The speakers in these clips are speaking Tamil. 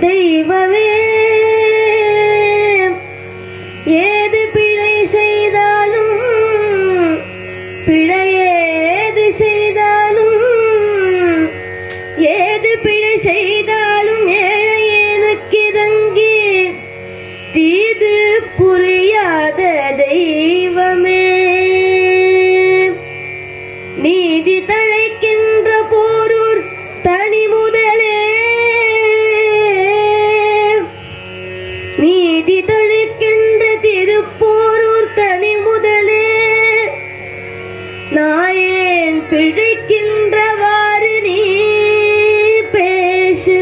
தெய்வமே ஏது பிழை செய்தாலும் பிழையேது செய்தாலும் ஏது பிழை செய்தாலும் ஏழையனுக்கு இறங்கி தீது புரியாத தெய்வமே. நீதி தழைக்கின்ற நாயேன் பிழைக்கின்றவாறு நீ பேசு.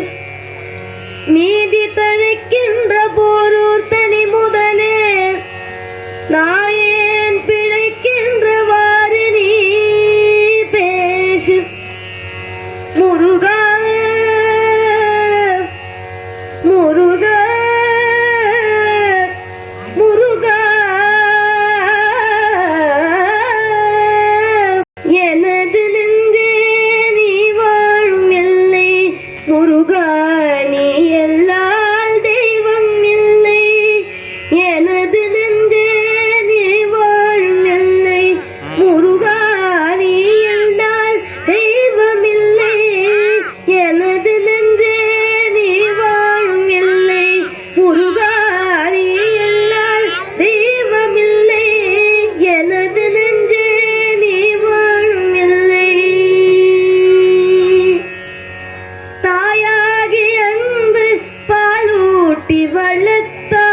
நீதி தழைக்கின்ற போரூர் தனி முதலே நாயேன் பிழைக்கின்றவாறு நீ பேசு. முரு with the